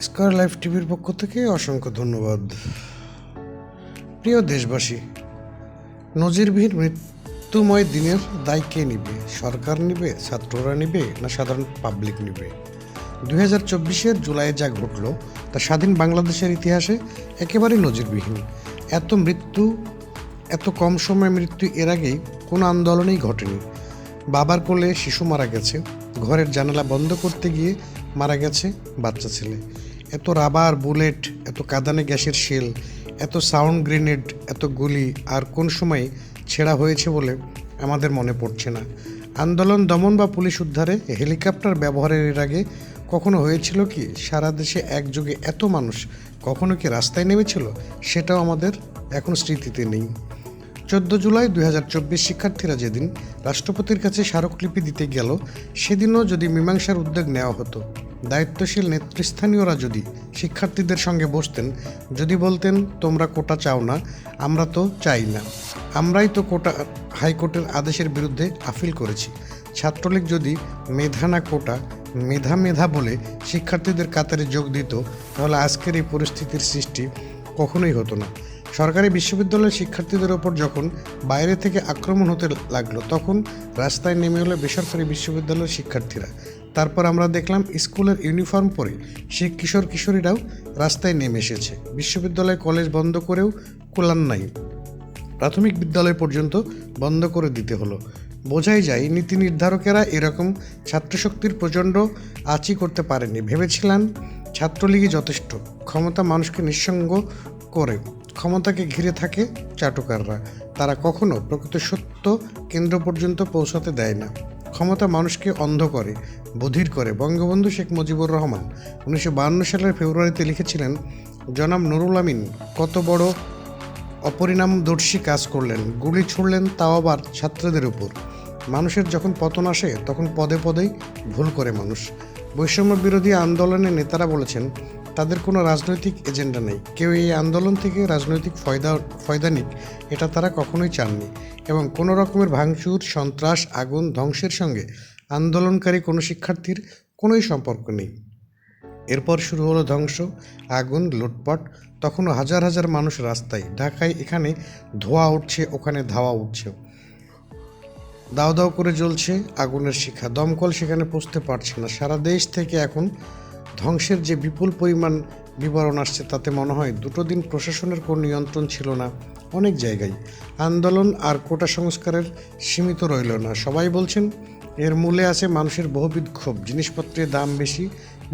Square life টিভির পক্ষ থেকে অসংখ্য ধন্যবাদ। প্রিয় দেশবাসী, নজিরবিহীন মৃত্যুময় দিনের দায় কে নিবে? সরকার নিবে, ছাত্ররা নিবে, না সাধারণ পাবলিক নিবে? দুই হাজার চব্বিশের জুলাইয়ে যা ঘটল, তা স্বাধীন বাংলাদেশের ইতিহাসে একেবারেই নজিরবিহীন। এত মৃত্যু, এত কম সময়ে মৃত্যু এর আগেই কোনো আন্দোলনেই ঘটেনি। বাবার কোলে শিশু মারা গেছে, ঘরের জানালা বন্ধ করতে গিয়ে মারা গেছে বাচ্চা ছেলে। এত রাবার বুলেট, এত কাদানে গ্যাসের শেল, এত সাউন্ড গ্রেনেড, এত গুলি, আর কোন সময় ছেঁড়া হয়েছে বলে আমাদের মনে পড়ছে না। আন্দোলন দমন বা পুলিশ উদ্ধারে হেলিকপ্টার ব্যবহারের এর আগে কখনো হয়েছিল কি সারা দেশে একযোগে এত মানুষ কখনো কি রাস্তায় নেমেছিল? সেটাও আমাদের এখন স্মৃতিতে নেই। চোদ্দ জুলাই দুই চব্বিশ শিক্ষার্থীরা যেদিন রাষ্ট্রপতির কাছে স্মারকলিপি দিতে গেল, সেদিনও যদি মীমাংসার উদ্যোগ নেওয়া হতো। দায়িত্বশীল নেতৃস্থানীয়রা যদি শিক্ষার্থীদের সঙ্গে বসতেন, যদি বলতেন, তোমরা কোটা চাও না, আমরা তো চাই না। আমরাই তো কোটা, হাইকোর্টের আদেশের বিরুদ্ধে আপিল করেছি। ছাত্রলীগ যদি মেধা না কোটা, মেধা মেধা বলে শিক্ষার্থীদের কাতারে যোগ দিত, তাহলে আজকের এই পরিস্থিতির সৃষ্টি কখনোই হতো না। সরকারি বিশ্ববিদ্যালয়ের শিক্ষার্থীদের ওপর যখন বাইরে থেকে আক্রমণ হতে লাগল, তখন রাস্তায় নেমে এলো বেসরকারি বিশ্ববিদ্যালয়ের শিক্ষার্থীরা। তারপর আমরা দেখলাম স্কুলের ইউনিফর্ম পরে সে কিশোর কিশোরীরাও রাস্তায় নেমে এসেছে। বিশ্ববিদ্যালয় কলেজ বন্ধ করেও কোলান নাই। প্রাথমিক বিদ্যালয় পর্যন্ত বন্ধ করে দিতে হলো। বোঝাই যায় নীতি নির্ধারকেরা এরকম ছাত্রশক্তির প্রচণ্ড আঁচি করতে পারেনি। ভেবেছিলেন ছাত্রলীগই যথেষ্ট, ক্ষমতা মানুষকে নিঃসঙ্গ করে। ক্ষমতাকে ঘিরে থাকে চাটুকাররা। তারা কখনো প্রকৃত সত্য কেন্দ্র পর্যন্ত পৌঁছাতে দেয় না। ক্ষমতা মানুষকে অন্ধ করে, বধির করে। বঙ্গবন্ধু শেখ মুজিবুর রহমান উনিশশো সালের ফেব্রুয়ারিতে লিখেছিলেন, জনাব নুরুল আমিন, কত বড় অপরিণামদর্শী কাজ করলেন। গুলি ছুড়লেন তাও আবার ছাত্রদের উপর। মানুষের যখন পতন আসে, তখন পদে পদেই ভুল করে মানুষ। বৈষম্য বিরোধী আন্দোলনের নেতারা বলেছেন তাদের কোনো রাজনৈতিক এজেন্ডা নেই। কেউ এই আন্দোলন থেকে রাজনৈতিক ফয়দা ফয়দা নিক, এটা তারা কখনোই চাননি। এবং কোনো রকমের ভাঙচুর, সন্ত্রাস, আগুন ধ্বংসের সঙ্গে আন্দোলনকারী কোনো শিক্ষার্থীর কোনোই সম্পর্ক নেই। এরপর শুরু হলো ধ্বংস, আগুন, লুটপাট। তখনও হাজার হাজার মানুষ রাস্তায়, ঢাকায় এখানে ধোয়া উঠছে, ওখানে ধাওয়া উঠছে। দাও দাও করে জ্বলছে, আগুনের শিখা। দমকল সেখানে পৌঁছতে পারছে না। সারা দেশ থেকে এখন ধ্বংসের যে বিপুল পরিমাণ বিবরণ আসছে, তাতে মনে হয় দুটো দিন প্রশাসনের কোনো নিয়ন্ত্রণ ছিল না। অনেক জায়গায় আন্দোলন আর কোটা সংস্কারের সীমিত রইল না। সবাই বলছেন, এর মূলে আছে মানুষের বহুবিধ ক্ষোভ। জিনিসপত্রের দাম বেশি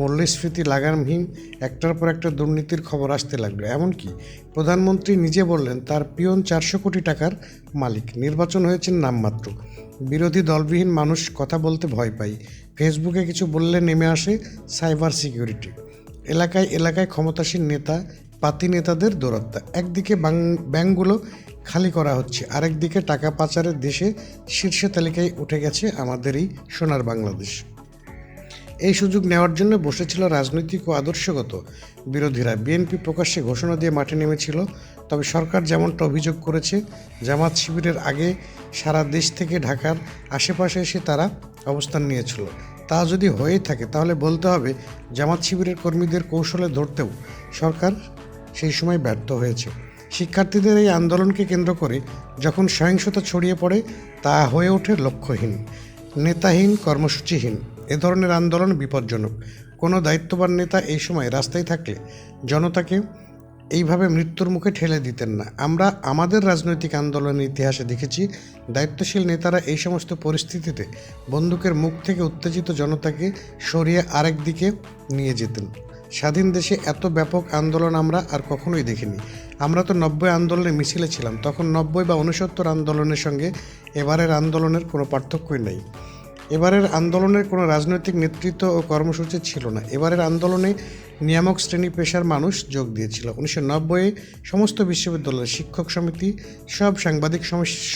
মূল্যস্ফীতি লাগামহীন, একটার পর একটা দুর্নীতির খবর আসতে লাগল। এমনকি প্রধানমন্ত্রী নিজে বললেন, তার পিয়ন চারশো কোটি টাকার মালিক, নির্বাচন হয়েছেন নামমাত্র। বিরোধী দলবিহীন মানুষ কথা বলতে ভয় পায়। ফেসবুকে কিছু বললে নেমে আসে সাইবার সিকিউরিটি। এলাকায় এলাকায় ক্ষমতাসীন নেতা, পাতি নেতাদের দৌরাত্মা একদিকে ব্যাংকগুলো খালি করা হচ্ছে, আরেকদিকে টাকা পাচারের দেশে শীর্ষে তালিকায় উঠে গেছে আমাদের এই সোনার বাংলাদেশ। এই সুযোগ নেওয়ার জন্য বসেছিল রাজনৈতিক ও আদর্শগত বিরোধীরা। বিএনপি প্রকাশ্যে ঘোষণা দিয়ে মাঠে নেমেছিল, তবে সরকার যেমনটা অভিযোগ করেছে, জামাত শিবিরের আগে সারা দেশ থেকে ঢাকার আশেপাশে এসে তারা অবস্থান নিয়েছিল। তা যদি হয়েই থাকে, তাহলে বলতে হবে জামাত শিবিরের কর্মীদের কৌশলে ধরতেও সরকার সেই সময় ব্যর্থ হয়েছে। শিক্ষার্থীদের এই আন্দোলনকে কেন্দ্র করে যখন সহিংসতা ছড়িয়ে পড়ে, তা হয়ে ওঠে লক্ষ্যহীন, নেতাহীন, কর্মসূচিহীন। এ ধরনের আন্দোলন বিপজ্জনক। কোনো দায়িত্ববান নেতা এই সময় রাস্তায় থাকলে জনতাকে এইভাবে মৃত্যুর মুখে ঠেলে দিতেন না। আমরা আমাদের রাজনৈতিক আন্দোলনের ইতিহাসে দেখেছি, দায়িত্বশীল নেতারা এই সমস্ত পরিস্থিতিতে বন্দুকের মুখ থেকে উত্তেজিত জনতাকে সরিয়ে আরেক দিকে নিয়ে যেতেন। স্বাধীন দেশে এত ব্যাপক আন্দোলন আমরা আর কখনোই দেখিনি। আমরা তো নব্বই আন্দোলনে মিছিলে ছিলাম, তখন নব্বই বা উনসত্তর আন্দোলনের সঙ্গে এবারের আন্দোলনের কোনো পার্থক্যই নেই। এবারের আন্দোলনের কোনো রাজনৈতিক নেতৃত্ব ও কর্মসূচি ছিল না। এবারের আন্দোলনে নিয়ামক শ্রেণি পেশার মানুষ যোগ দিয়েছিল। উনিশশো নব্বইয়ে সমস্ত বিশ্ববিদ্যালয়ের শিক্ষক সমিতি, সব সাংবাদিক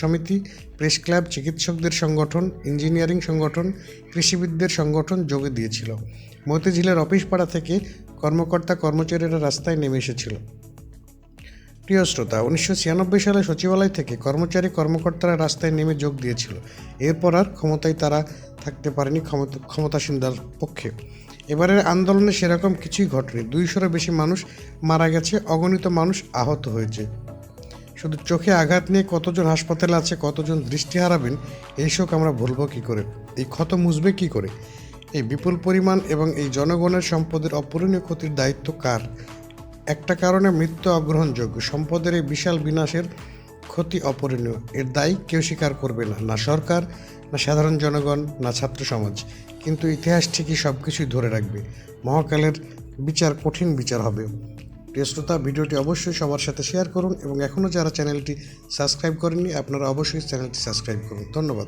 সমিতি, প্রেস ক্লাব, চিকিৎসকদের সংগঠন, ইঞ্জিনিয়ারিং সংগঠন, কৃষিবিদদের সংগঠন যোগ দিয়েছিল। মতিঝিলের অফিস পাড়া থেকে কর্মকর্তা কর্মচারীরা রাস্তায় নেমে এসেছিল। প্রিয় শ্রোতা, উনিশশো ছিয়ানব্বই সালে সচিবালয় থেকে কর্মচারী কর্মকর্তারা রাস্তায় নেমে যোগ দিয়েছিল। এরপর আর ক্ষমতায় তারা থাকতে পারেনি ক্ষমতা, ক্ষমতাসীনদের পক্ষে। এবারের আন্দোলনে সেরকম কিছুই ঘটেনি। দুইশোরও বেশি মানুষ মারা গেছে, অগণিত মানুষ আহত হয়েছে। শুধু চোখে আঘাত নিয়ে কতজন হাসপাতালে আছে, কতজন দৃষ্টি হারাবেন এই শোক আমরা ভুলব কী করে? এই ক্ষত মুছবে কী করে? এই বিপুল পরিমাণ এবং এই জনগণের সম্পদের অপূরণীয় ক্ষতির দায়িত্ব কার? একটা কারণে মৃত্যু অগ্রহণযোগ্য সম্পদের এই বিশাল বিনাশের ক্ষতি অপূরণীয়। এর দায়ী কেউ স্বীকার করবে না না সরকার, না সাধারণ জনগণ, না ছাত্র সমাজ। কিন্তু ইতিহাস ঠিকই সব কিছুই ধরে রাখবে। মহাকালের বিচার কঠিন বিচার হবে। প্রিয় শ্রোতা, ভিডিওটি অবশ্যই সবার সাথে শেয়ার করুন এবং এখনও যারা চ্যানেলটি সাবস্ক্রাইব করেননি, আপনারা অবশ্যই চ্যানেলটি সাবস্ক্রাইব করুন। ধন্যবাদ।